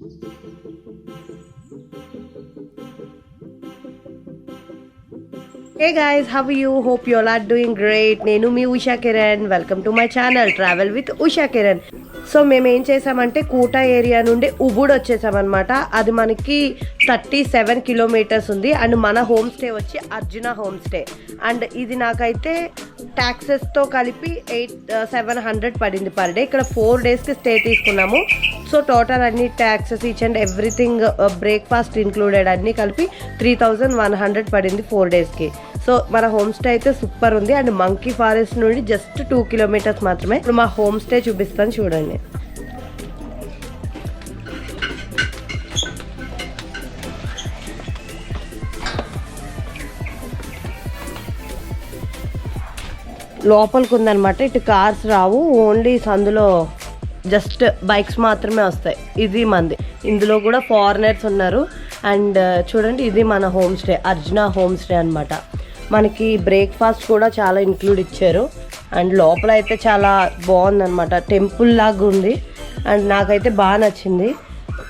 Hey guys how you hope you are doing great నేను మీ Usha Kiran. Welcome to my channel travel with Usha Kiran. So మేము ఏం చేసామంటే కూట area నుండి ఉబుడ్ వచ్చేసామన్నమాట. అది మనకి థర్టీ సెవెన్ కిలోమీటర్స్ ఉంది అండ్ మన హోమ్ స్టే వచ్చి అర్జున హోమ్ స్టే అండ్ ఇది నాకైతే ట్యాక్సెస్తో కలిపి ఎయిట్ సెవెన్ హండ్రెడ్ పడింది పర్ డే. ఇక్కడ ఫోర్ డేస్కి స్టే తీసుకున్నాము. సో టోటల్ అన్ని taxes each and everything breakfast included అన్నీ కలిపి త్రీ థౌజండ్ వన్ హండ్రెడ్ పడింది ఫోర్ డేస్కి. సో మన హోమ్ స్టే అయితే సూపర్ ఉంది. అండ్ మంకీ ఫారెస్ట్ నుండి జస్ట్ టూ కిలోమీటర్స్ మాత్రమే. ఇప్పుడు మా హోమ్ స్టే చూపిస్తాను చూడండి. లోపలికి ఉందనమాట ఇటు కార్స్ రావు. ఓన్లీ సందులో జస్ట్ బైక్స్ మాత్రమే వస్తాయి. ఇది మంది. ఇందులో కూడా ఫారినర్స్ ఉన్నారు. అండ్ చూడండి ఇది మన home stay. Arjuna home stay అనమాట మనకి బ్రేక్ఫాస్ట్ కూడా చాలా ఇంక్లూడ్ ఇచ్చారు. అండ్ లోపల అయితే చాలా బాగుందనమాట టెంపుల్ లాగా ఉంది. అండ్ నాకైతే బాగా నచ్చింది.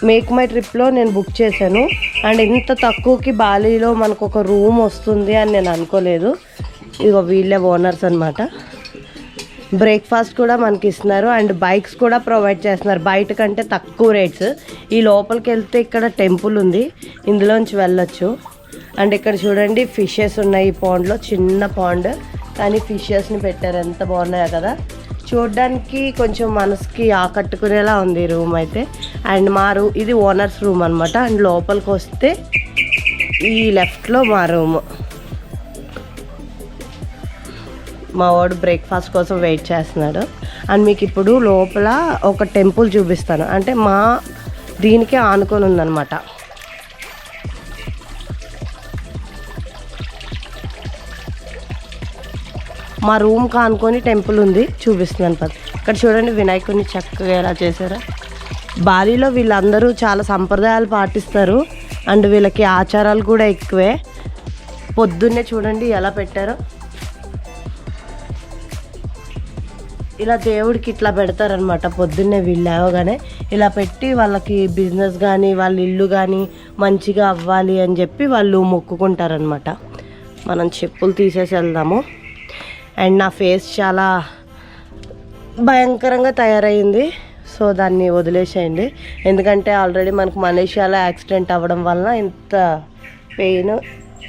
మేక్ మై ట్రిప్లో నేను బుక్ చేశాను. అండ్ ఇంత తక్కువకి బాలీలో మనకు ఒక రూమ్ వస్తుంది అని నేను అనుకోలేదు. ఇగో వీళ్ళే ఓనర్స్ అనమాట బ్రేక్ఫాస్ట్ కూడా మనకి ఇస్తున్నారు అండ్ బైక్స్ కూడా ప్రొవైడ్ చేస్తున్నారు. బయట కంటే తక్కువ రేట్స్ ఈ లోపలికి వెళ్తే ఇక్కడ టెంపుల్ ఉంది. ఇందులోంచి వెళ్ళొచ్చు. అండ్ ఇక్కడ చూడండి ఫిషెస్ ఉన్నాయి ఈ పాండ్లో చిన్న పాండ్ కానీ ఫిషెస్ని పెట్టారు. ఎంత బాగున్నాయో కదా. చూడడానికి కొంచెం మనసుకి ఆకట్టుకునేలా ఉంది ఈ రూమ్ అయితే. అండ్ మా రూ ఇది ఓనర్స్ రూమ్ అనమాట అండ్ లోపలికి వస్తే ఈ లెఫ్ట్లో మా రూమ్ మా వాడు బ్రేక్ఫాస్ట్ కోసం వెయిట్ చేస్తున్నాడు. అండ్ మీకు ఇప్పుడు లోపల ఒక టెంపుల్ చూపిస్తాను. అంటే మా దీనికే ఆనుకొని ఉందన్నమాట. మా రూమ్కి కానుకొని టెంపుల్ ఉంది. చూపిస్తున్నాను పద. ఇక్కడ చూడండి వినాయకుడిని చక్కగా ఎలా చేశారా. బాలీలో వీళ్ళందరూ చాలా సంప్రదాయాలు పాటిస్తారు. అండ్ వీళ్ళకి ఆచారాలు కూడా ఎక్కువే. పొద్దున్నే చూడండి ఎలా పెట్టారో. ఇలా దేవుడికి ఇట్లా పెడతారనమాట పొద్దున్నే వీళ్ళు లేవగానే ఇలా పెట్టి వాళ్ళకి బిజినెస్ కానీ వాళ్ళ ఇల్లు కానీ మంచిగా అవ్వాలి అని చెప్పి వాళ్ళు మొక్కుకుంటారనమాట మనం చెప్పులు తీసేసి వెళ్దాము. అండ్ నా ఫేస్ చాలా భయంకరంగా తయారైంది. సో దాన్ని వదిలేసేయండి. ఎందుకంటే ఆల్రెడీ మనకు మలేషియాలో యాక్సిడెంట్ అవ్వడం వలన ఇంత పెయిన్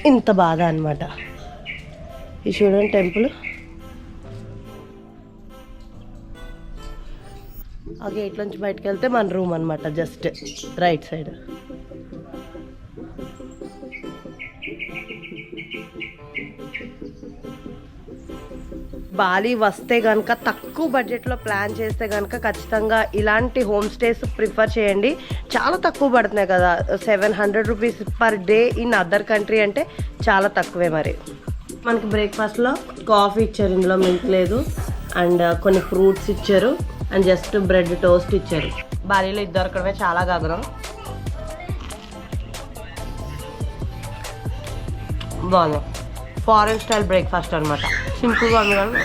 ఇంత బాధ అనమాట ఈ చూడండి టెంపుల్. ఆ గేట్ నుంచి బయటకు వెళ్తే మన రూమ్ అనమాట జస్ట్ రైట్ సైడ్ బాలి వస్తే కనుక తక్కువ బడ్జెట్లో ప్లాన్ చేస్తే కనుక ఖచ్చితంగా ఇలాంటి హోమ్ స్టేస్ ప్రిఫర్ చేయండి. చాలా తక్కువ పడుతున్నాయి కదా seven hundred rupees per day in other country అంటే చాలా తక్కువే మరి. మనకి బ్రేక్ఫాస్ట్లో కాఫీ ఇచ్చారు ఇందులో మిల్క్ లేదు. అండ్ uh, కొన్ని ఫ్రూట్స్ ఇచ్చారు. అండ్ జస్ట్ బ్రెడ్ టోస్ట్ ఇచ్చారు. బాలీలో ఇది దొరకడమే చాలా గగనం బాగుంది. ఫారెన్ స్టైల్ బ్రేక్ఫాస్ట్ అనమాట సింపుల్గా ఉంది కానీ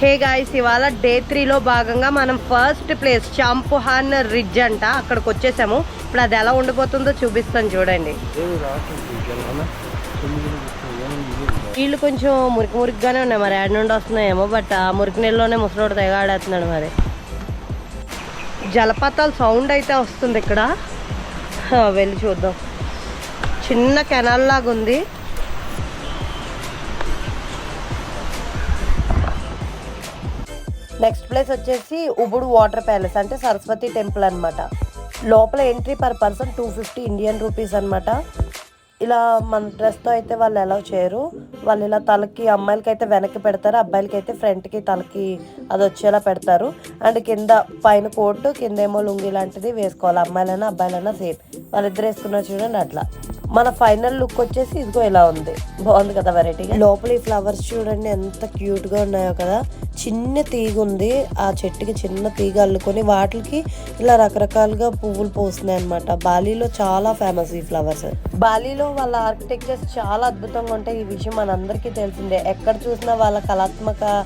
హే గాయస్ ఇవాళ డే త్రీలో భాగంగా మనం ఫస్ట్ ప్లేస్ చాంపుహాన్ రిడ్జ్ అంట. అక్కడికి వచ్చేసాము. ఇప్పుడు అది ఎలా ఉండిపోతుందో చూపిస్తాను చూడండి. వీళ్ళు కొంచెం మురికి మురికిగానే ఉన్నాయి. మరి యాడ్ నుండి వస్తున్నాయేమో బట్ ఆ మురికి నీళ్ళలోనే ముసలోడు తెగాడేస్తున్నాడు మరి. జలపాతాల సౌండ్ అయితే వస్తుంది ఇక్కడ. వెళ్ళి చూద్దాం. చిన్న కెనాల్ లాగా ఉంది. నెక్స్ట్ ప్లేస్ వచ్చేసి ఉబుడు వాటర్ ప్యాలెస్ అంటే సరస్వతి టెంపుల్ అనమాట లోపల entry per person two fifty Indian rupees అనమాట ఇలా మన డ్రెస్తో అయితే వాళ్ళు అలౌ చేయరు. వాళ్ళు ఇలా తలకి అమ్మాయిలకి అయితే వెనక్కి పెడతారు. అబ్బాయిలకి అయితే ఫ్రంట్కి తలకి అది వచ్చేలా పెడతారు. అండ్ కింద పైన కోటు కింద ఏమో లుంగి లాంటిది వేసుకోవాలి. అమ్మాయిలైనా అబ్బాయిలైనా సేమ్. వాళ్ళిద్దరు వేసుకున్నారు చూడండి అట్లా. మన ఫైనల్ లుక్ వచ్చేసి ఇదిగో ఇలా ఉంది. బాగుంది కదా వెరైటీగా లోపల ఈ ఫ్లవర్స్ చూడండి ఎంత క్యూట్గా ఉన్నాయో కదా. చిన్న తీగ ఉంది. ఆ చెట్టుకి చిన్న తీగ అల్లుకొని వాటికి ఇలా రకరకాలుగా పువ్వులు పోస్తున్నాయి అనమాట బాలీలో చాలా ఫేమస్ ఈ ఫ్లవర్స్ బాలీలో వాళ్ళ ఆర్కిటెక్చర్స్ చాలా అద్భుతంగా ఉంటాయి. ఈ విషయం మనందరికీ తెలిసిందే. ఎక్కడ చూసినా వాళ్ళ కళాత్మక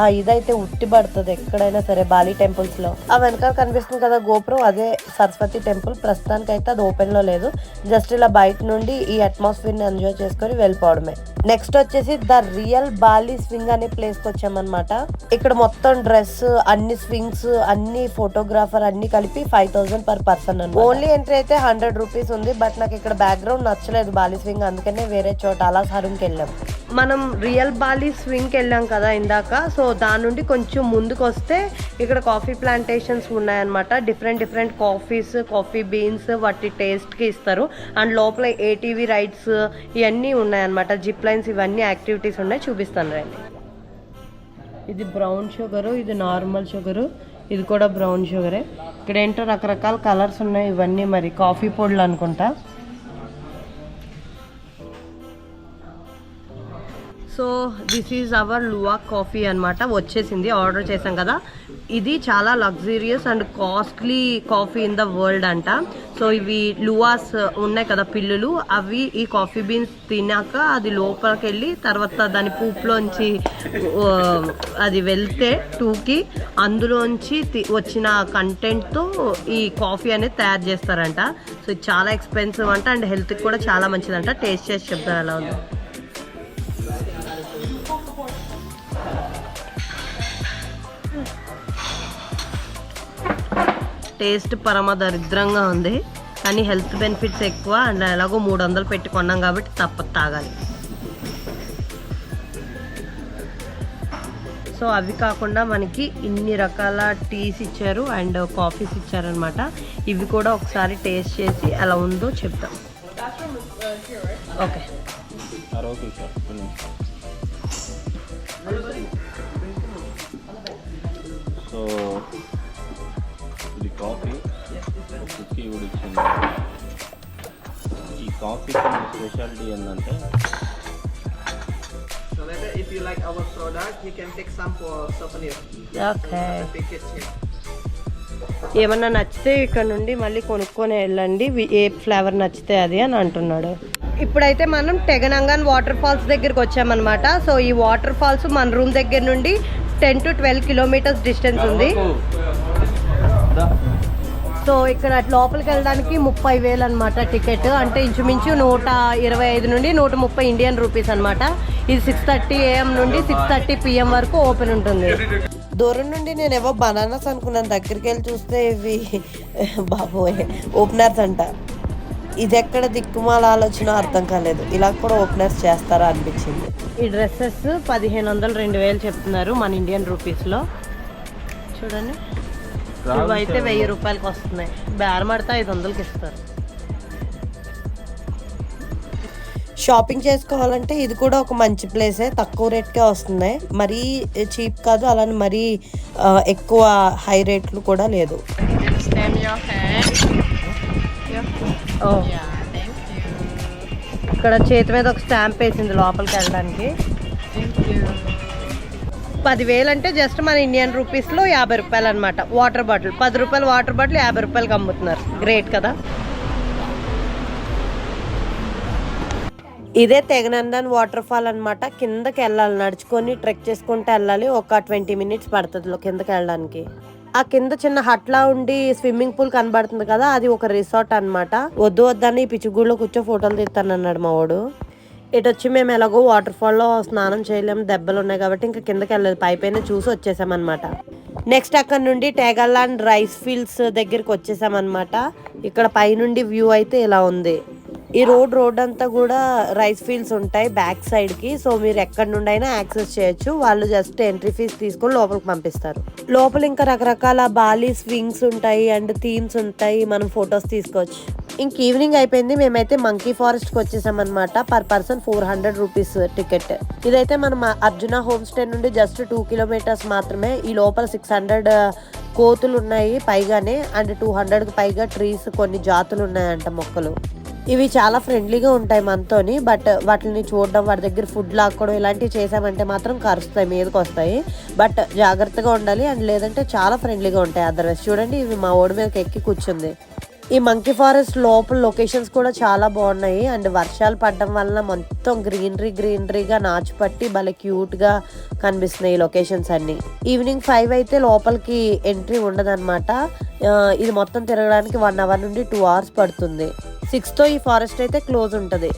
ఆ ఇదైతే ఉట్టి పడుతుంది ఎక్కడైనా సరే బాలి టెంపుల్స్లో ఆ వెనకాల కనిపిస్తుంది కదా గోపురం అదే సరస్వతి టెంపుల్. ప్రస్తుతానికి అయితే అది ఓపెన్లో లేదు. జస్ట్ ఇలా బయట నుండి ఈ అట్మాస్ఫియర్ని ఎంజాయ్ చేసుకొని వెళ్ళిపోవడమే. నెక్స్ట్ వచ్చేసి ద రియల్ బాలి స్వింగ్ అనే ప్లేస్కి వచ్చామన్నమాట. ఇక్కడ మొత్తం డ్రెస్ అన్ని స్వింగ్స్ అన్ని ఫోటోగ్రాఫర్ అన్ని కలిపి five thousand per person only entry అయితే హండ్రెడ్ రూపీస్ ఉంది బట్ నాకు ఇక్కడ బ్యాక్గ్రౌండ్ నచ్చలేదు బాలి స్వింగ్ అందుకనే వేరే చోట అలా సరుంకి వెళ్ళాం. మనం రియల్ బాలి స్వింగ్కి వెళ్ళాం కదా ఇందాక. సో దాని నుండి కొంచెం ముందుకు వస్తే ఇక్కడ కాఫీ ప్లాంటేషన్స్ ఉన్నాయన్నమాట. Different different coffees coffee beans వాటి టేస్ట్కి ఇస్తారు. అండ్ లోపల ఏటీవీ రైడ్స్ ఇవన్నీ ఉన్నాయన్నమాట. జిప్ లైన్స్ ఇవన్నీ యాక్టివిటీస్ ఉన్నాయి. చూపిస్తాను రండి. ఇది బ్రౌన్ షుగరు ఇది నార్మల్ షుగరు ఇది కూడా బ్రౌన్ షుగరే ఇక్కడ ఏంటో రకరకాల కలర్స్ ఉన్నాయి ఇవన్నీ మరి. కాఫీ పొడులు అనుకుంటా. So this is our luwak coffee అన్నమాట. వచ్చేసింది ఆర్డర్ చేసాం కదా. ఇది చాలా luxurious and costly coffee in the world అంట. సో ఇవి లువాస్ ఉన్నాయి కదా పిల్లులు. అవి ఈ కాఫీ బీన్స్ తిన్నాక అది లోపలికి వెళ్ళి తర్వాత దాని పూపులోంచి అది వెళ్తే టూకి అందులోంచి తి- వచ్చిన కంటెంట్తో ఈ కాఫీ అనేది తయారు చేస్తారంట. సో ఇది చాలా ఎక్స్పెన్సివ్ అంట అండ్ హెల్త్కి కూడా చాలా మంచిదంట. టేస్ట్ చేసి చెప్తారు అలా ఉంది. టేస్ట్ పరమ దరిద్రంగా ఉంది. కానీ హెల్త్ బెనిఫిట్స్ ఎక్కువ అండ్ ఎలాగో మూడు వందలు పెట్టుకున్నాం కాబట్టి తప్పక తాగాలి. సో అవి కాకుండా మనకి ఇన్ని రకాల టీస్ ఇచ్చారు అండ్ కాఫీస్ ఇచ్చారనమాట ఇవి కూడా ఒకసారి టేస్ట్ చేసి ఎలా ఉందో చెప్తాం. ఓకే. సో కూడా ఇచ్చింది ఈ కాఫీ స్పెషాలిటీ ఏంటంటే So later, if you like our product, you can take some for souvenir. Okay The package here. ఏమన్నా నచ్చితే ఇక్కడ నుండి మళ్ళీ కొనుక్కొని వెళ్ళండి. ఏ ఫ్లేవర్ నచ్చితే అది అని అంటున్నాడు. ఇప్పుడైతే మనం టెగనంగన్ వాటర్ ఫాల్స్ దగ్గరికి వచ్చామన్నమాట. సో ఈ వాటర్ ఫాల్స్ మన రూమ్ దగ్గర నుండి ten to twelve kilometres distance ఉంది. సో ఇక్కడ లోపలికి వెళ్ళడానికి ముప్పై వేలు అనమాట టికెట్. అంటే ఇంచుమించు నూట ఇరవై ఐదు నుండి నూట ముప్పై ఇండియన్ రూపీస్ అనమాట ఇది సిక్స్ థర్టీ ఏఎం నుండి సిక్స్ థర్టీ పిఎం వరకు ఓపెన్ ఉంటుంది. దూరం నుండి నేను ఏవో బనానాస్ అనుకున్నాను. దగ్గరికి వెళ్ళి చూస్తే ఇవి బాబోయ్ ఓపెనర్స్ అంట. ఇది ఎక్కడ దిక్కుమాల ఆలోచన అర్థం కాలేదు. ఇలా కూడా ఓపెనర్స్ చేస్తారా అనిపించింది. ఈ డ్రెస్సెస్ పదిహేను వందలు రెండు వేలు చెప్తున్నారు మన ఇండియన్ రూపీస్లో. చూడండి. ఇవైతే వెయ్యి రూపాయలకి వస్తున్నాయి. బేరమడితే ఐదు వందలకి ఇస్తారు. షాపింగ్ చేసుకోవాలంటే ఇది కూడా ఒక మంచి ప్లేసే తక్కువ రేట్కే వస్తున్నాయి. మరీ చీప్ కాదు అలానే మరీ ఎక్కువ హై రేట్లు కూడా లేదు. You. ఇక్కడ చేతి మీద ఒక స్టాంప్ వేసింది లోపలికి వెళ్ళడానికి. పదివేలు అంటే జస్ట్ మన ఇండియన్ రూపీస్లో యాభై రూపాయలు అనమాట వాటర్ బాటిల్ పది రూపాయలు వాటర్ బాటిల్ యాభై రూపాయలకి అమ్ముతున్నారు. గ్రేట్ కదా? ఇదే తెగనందన్ వాటర్ ఫాల్ అనమాట కిందకి వెళ్ళాలి. నడుచుకొని ట్రెక్ చేసుకుంటూ వెళ్ళాలి. ఒక ట్వంటీ మినిట్స్ పడుతుంది కిందకి వెళ్ళడానికి. ఆ కింద చిన్న హట్లా ఉండి స్విమ్మింగ్ పూల్ కనబడుతుంది కదా అది ఒక రిసార్ట్ అన్నమాట. వద్దు వద్దని పిచ్చిగూడలో కూర్చో ఫోటోలు తీస్తానన్నాడు మా వాడు. ఇటు వచ్చి మేము ఎలాగో వాటర్ ఫాల్లో స్నానం చేయలేము దెబ్బలు ఉన్నాయి కాబట్టి ఇంకా కిందకి వెళ్ళలేదు. పైపైన చూసి వచ్చేసామన్నమాట. నెక్స్ట్ అక్కడ నుండి టేగల్లాండ్ రైస్ ఫీల్డ్స్ దగ్గరికి వచ్చేసామన్నమాట. ఇక్కడ పైనుండి వ్యూ అయితే ఇలా ఉంది. ఈ రోడ్ రోడ్ అంతా కూడా రైస్ ఫీల్డ్స్ ఉంటాయి బ్యాక్ సైడ్కి. సో మీరు ఎక్కడి నుండి అయినా యాక్సెస్ చేయొచ్చు. వాళ్ళు జస్ట్ ఎంట్రీ ఫీజ్ తీసుకొని లోపలికి పంపిస్తారు. లోపల ఇంకా రకరకాల బాలీ స్వింగ్స్ ఉంటాయి అండ్ థీమ్స్ ఉంటాయి. మనం ఫొటోస్ తీసుకోవచ్చు. ఇంక ఈవినింగ్ అయిపోయింది. మేమైతే మంకీ ఫారెస్ట్కి వచ్చేసాం అనమాట per person four hundred rupees ticket ఇదైతే మనం అర్జున హోమ్ స్టే నుండి జస్ట్ టూ కిలోమీటర్స్ మాత్రమే. ఈ లోపల సిక్స్ హండ్రెడ్ uh, కోతులు ఉన్నాయి పైగానే. అండ్ టూ హండ్రెడ్కి పైగా ట్రీస్ కొన్ని జాతులు ఉన్నాయంట మొక్కలు. ఇవి చాలా ఫ్రెండ్లీగా ఉంటాయి మనతోని బట్ వాటిని చూడడం వాటి దగ్గర ఫుడ్ లాక్కోవడం ఇలాంటివి చేసామంటే మాత్రం కరుస్తాయి మీదకి వస్తాయి బట్ జాగ్రత్తగా ఉండాలి అండ్ లేదంటే చాలా ఫ్రెండ్లీగా ఉంటాయి అదర్వైజ్ చూడండి ఇవి మా ఓడి మీదకి ఎక్కి కూర్చుంది. ఈ మంకీ ఫారెస్ట్ లోపల లొకేషన్స్ కూడా చాలా బాగున్నాయి. అండ్ వర్షాలు పడడం వలన మొత్తం గ్రీనరీ గ్రీనరీగా నాచు పట్టి భలే క్యూట్గా కనిపిస్తున్నాయి ఈ లొకేషన్స్ అన్ని. ఈవినింగ్ ఫైవ్ అయితే లోపలికి ఎంట్రీ ఉండదన్నమాట. ఇది మొత్తం తిరగడానికి వన్ అవర్ నుండి టూ అవర్స్ పడుతుంది. సిక్స్తో ఈ ఫారెస్ట్ అయితే క్లోజ్ ఉంటుంది.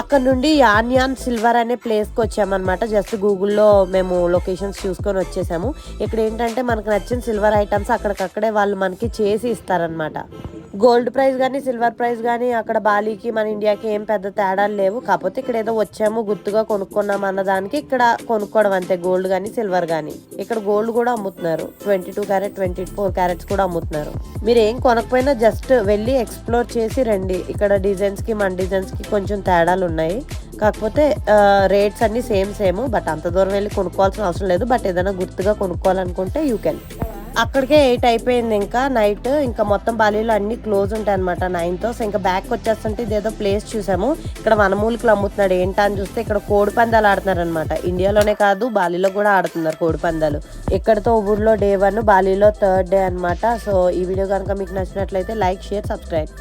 అక్కడ నుండి యాన్యాన్ సిల్వర్ అనే ప్లేస్కి వచ్చామన్నమాట. జస్ట్ గూగుల్లో మేము లొకేషన్స్ చూసుకొని వచ్చేసాము. ఇక్కడ ఏంటంటే మనకు నచ్చిన సిల్వర్ ఐటమ్స్ అక్కడికక్కడే వాళ్ళు మనకి చేసి ఇస్తారనమాట గోల్డ్ ప్రైస్ కానీ సిల్వర్ ప్రైస్ కానీ అక్కడ బాలీకి మన ఇండియాకి ఏం పెద్ద తేడాలు లేవు. కాకపోతే ఇక్కడ ఏదో వచ్చాము గుర్తుగా కొనుక్కున్నాం అన్న దానికి ఇక్కడ కొనుక్కోవడం అంతే. గోల్డ్ కానీ సిల్వర్ కానీ ఇక్కడ గోల్డ్ కూడా అమ్ముతున్నారు. Twenty two carat twenty four carats కూడా అమ్ముతున్నారు. మీరు ఏం కొనకపోయినా జస్ట్ వెళ్ళి ఎక్స్ప్లోర్ చేసి రండి. ఇక్కడ డిజైన్స్కి మన డిజైన్స్కి కొంచెం తేడాలు ఉన్నాయి. కాకపోతే రేట్స్ అన్ని సేమ్ సేమ్. బట్ అంత దూరం వెళ్ళి కొనుక్కోవాల్సిన అవసరం లేదు. బట్ ఏదైనా గుర్తుగా కొనుక్కోవాలనుకుంటే యూ కెన్. అక్కడికే ఎయిట్ అయిపోయింది ఇంకా నైట్ ఇంకా మొత్తం బాలీలో అన్ని క్లోజ్ ఉంటాయి అనమాట నైన్తో సో ఇంకా బ్యాక్ వచ్చేస్తుంటే ఇదేదో ప్లేస్ చూసాము. ఇక్కడ వనమూలికలు అమ్ముతున్నాడు ఏంటా అని చూస్తే ఇక్కడ కోడి పందాలు ఆడుతున్నారు అనమాట ఇండియాలోనే కాదు బాలీలో కూడా ఆడుతున్నారు కోడి పందాలు. ఇక్కడతో ఊర్లో డే వన్ బాలీలో థర్డ్ డే అన్నమాట. సో ఈ వీడియో కనుక మీకు నచ్చినట్లయితే లైక్ షేర్ సబ్స్క్రైబ్.